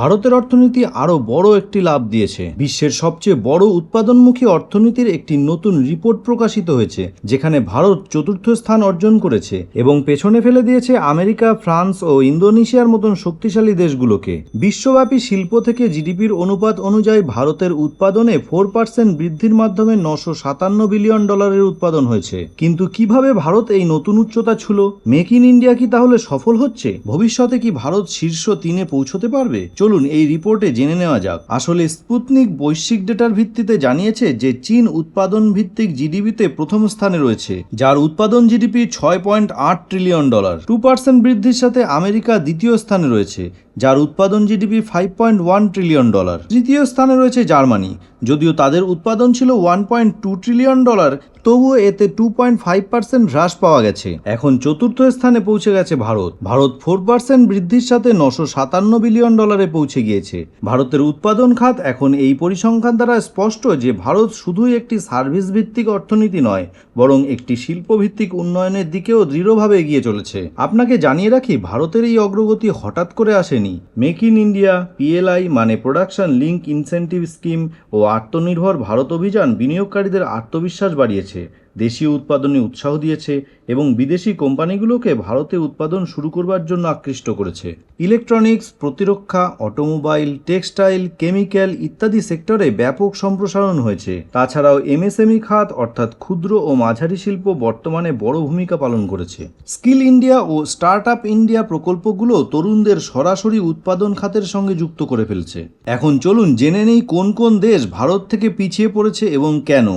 ভারতের অর্থনীতি আরও বড় একটি লাভ দিয়েছে। বিশ্বের সবচেয়ে বড় উৎপাদনমুখী অর্থনীতির একটি নতুন রিপোর্ট প্রকাশিত হয়েছে, যেখানে ভারত চতুর্থ স্থান অর্জন করেছে এবং পেছনে ফেলে দিয়েছে আমেরিকা, ফ্রান্স ও ইন্দোনেশিয়ার মতন শক্তিশালী দেশগুলোকে। বিশ্বব্যাপী শিল্প থেকে জিডিপির অনুপাত অনুযায়ী ভারতের উৎপাদনে ফোর পার্সেন্ট বৃদ্ধির মাধ্যমে নশো সাতান্ন বিলিয়ন ডলারের উৎপাদন হয়েছে। কিন্তু কীভাবে ভারত এই নতুন উচ্চতা ছুল? মেক ইন ইন্ডিয়া কি তাহলে সফল হচ্ছে? ভবিষ্যতে কি ভারত শীর্ষ তিনে পৌঁছতে পারবে? চলুন এই রিপোর্টে জেনে নেওয়া যাক। আসলে স্পুতনিক বৈশ্বিক ডেটার ভিত্তিতে জানিয়েছে যে চীন উৎপাদন ভিত্তিক জিডিপিতে প্রথম স্থানে রয়েছে, যার উৎপাদন জিডিপি ছয় পয়েন্ট আট ট্রিলিয়ন ডলার। টু পার্সেন্ট বৃদ্ধির সাথে আমেরিকা দ্বিতীয় স্থানে রয়েছে যার উৎপাদন GDP five point one trillion dollar তৃতীয় স্থানে রয়েছে জার্মানি। যদিও তাদের উৎপাদন ছিল one point two trillion dollar তবুও এতে টু পয়েন্ট ফাইভ পার্সেন্ট হ্রাস পাওয়া গেছে। এখন চতুর্থ স্থানে পৌঁছে গেছে ভারত। ভারত ফোর পার্সেন্ট বৃদ্ধির সাথে নশো সাতান্ন বিলিয়ন ডলারে পৌঁছে গিয়েছে। ভারতের উৎপাদন খাত এখন এই পরিসংখ্যান দ্বারা স্পষ্ট যে ভারত শুধুই একটি সার্ভিস ভিত্তিক অর্থনীতি নয়, বরং একটি শিল্পভিত্তিক উন্নয়নের দিকেও দৃঢ়ভাবে এগিয়ে চলেছে। আপনাকে জানিয়ে রাখি, ভারতের এই অগ্রগতি হঠাৎ করে আসেনি। মেক ইন ইন্ডিয়া পিএলআই মানে প্রোডাকশন লিঙ্ক ইনসেন্টিভ স্কিম ও আত্মনির্ভর ভারত অভিযান বিনিয়োগকারীদের আত্মবিশ্বাস বাড়িয়েছে। দেশীয় উৎপাদনে উৎসাহ দিয়েছে এবং বিদেশি কোম্পানিগুলোকে ভারতে উৎপাদন শুরু করবার জন্য আকৃষ্ট করেছে। ইলেকট্রনিক্স, প্রতিরক্ষা, অটোমোবাইল, টেক্সটাইল, কেমিক্যাল ইত্যাদি সেক্টরে ব্যাপক সম্প্রসারণ হয়েছে। তাছাড়াও এমএসএমই খাত অর্থাৎ ক্ষুদ্র ও মাঝারি শিল্প বর্তমানে বড় ভূমিকা পালন করেছে। স্কিল ইন্ডিয়া ও স্টার্ট আপ ইন্ডিয়া প্রকল্পগুলো তরুণদের সরাসরি উৎপাদন খাতের সঙ্গে যুক্ত করে ফেলছে। এখন চলুন জেনে নেই কোন কোন দেশ ভারত থেকে পিছিয়ে পড়েছে এবং কেন।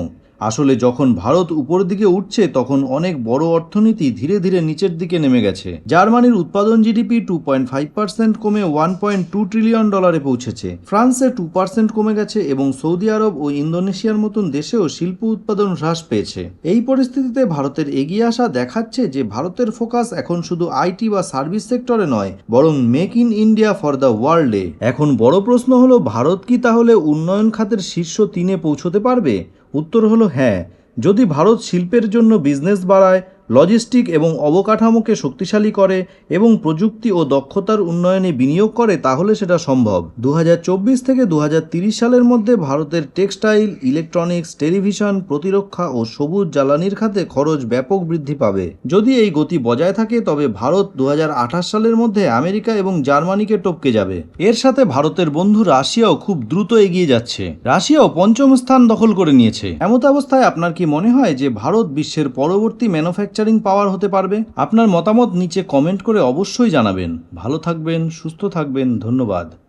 আসলে যখন ভারত উপর দিকে উঠছে, তখন অনেক বড় অর্থনীতি ধীরে ধীরে নিচের দিকে নেমে গেছে। জার্মানির উৎপাদন GDP two point five percent কমে ওয়ান পয়েন্ট টু ট্রিলিয়ন ডলারে পৌঁছেছে। ফ্রান্সে টু পার্সেন্ট কমে গেছে এবং সৌদি আরব ও ইন্দোনেশিয়ার মতন দেশেও শিল্প উৎপাদন হ্রাস পেয়েছে। এই পরিস্থিতিতে ভারতের এগিয়ে আসা দেখাচ্ছে যে ভারতের ফোকাস এখন শুধু আইটি বা সার্ভিস সেক্টরে নয়, বরং make in India for the ওয়ার্ল্ডে। এখন বড় প্রশ্ন হলো, ভারত কি তাহলে উন্নয়ন খাতের শীর্ষ তিনে পৌঁছতে পারবে? উত্তর হলো হ্যাঁ যদি ভারত শিল্পের জন্য বিজনেস বাড়ায় লজিস্টিক এবং অবকাঠামোকে শক্তিশালী করে এবং প্রযুক্তি ও দক্ষতার উন্নয়নে বিনিয়োগ করে তাহলে সেটা সম্ভব। দু হাজার চব্বিশ থেকে দু সালের মধ্যে ভারতের টেক্সটাইল, ইলেকট্রনিক্স, টেলিভিশন, প্রতিরক্ষা ও সবুজ জ্বালানির খাতে খরচ ব্যাপক বৃদ্ধি পাবে। যদি এই গতি বজায় থাকে, তবে ভারত দু হাজার আঠাশ সালের মধ্যে আমেরিকা এবং জার্মানিকে টপকে যাবে। এর সাথে ভারতের বন্ধু রাশিয়াও খুব দ্রুত এগিয়ে যাচ্ছে। রাশিয়াও পঞ্চম স্থান দখল করে নিয়েছে। এমত অবস্থায় আপনার কি মনে হয় যে ভারত বিশ্বের পরবর্তী ম্যানুফ্যাকচারিং পাওয়ার হতে পারবে। আপনার মতামত নিচে কমেন্ট করে অবশ্যই জানাবেন। ভালো থাকবেন, সুস্থ থাকবেন, ধন্যবাদ।